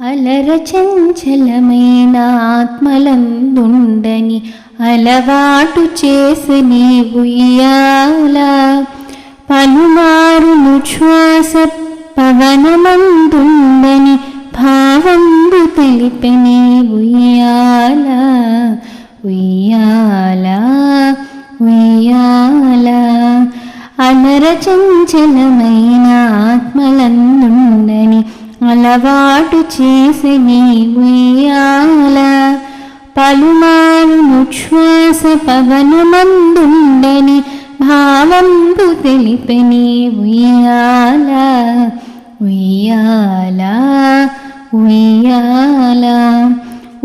అలర చంచలమైన ఆత్మలందుండని అలవాటు చేసి నీవు ఉయ్యాల పలుమారులు శ్వాస పవనమందుండని భావంబు తెలిపెని ఉయ్యాల ఉయ్యాల ఉయ్యాల. అలర చంచలమైన ఆత్మలందుండని అలవాటు చేసి నీవేయాల ఉయ్యాల పలుమారు శ్వాస పవనమందుండని భావంబు తెలిపెని ఉయ్యాల ఉయ్యాల ఉయ్యాల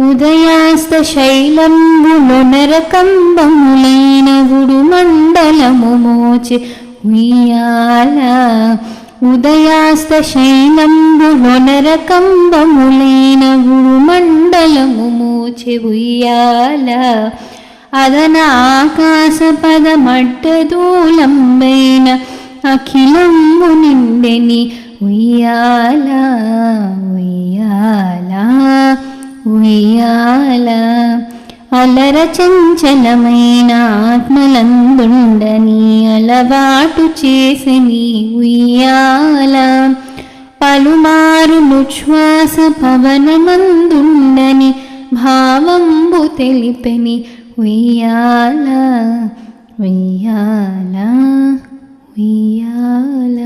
ఉదయాస్త శైలంబులో నరకంబములైన గుడు మండలము మోచి ఉయ్యాల ఉదయాస్త శైలంబులో నరకంబములైన మండలము మోచి ఉయ్యాల. అదన ఆకాశ పద మట్టదూలంబైన అఖిలంబు నిండెని ఉయ్యాల ఉయ్యాల ఉయ్యాల. అలర చంచలమైన ఆత్మలందుండని అలవాటు చేసిని ఉయ్యాల పలుమారు శ్వాస పవనమందుండని భావంబు తెలిపెని ఉయ్యాల ఉయ్యాల ఉయ్యాల.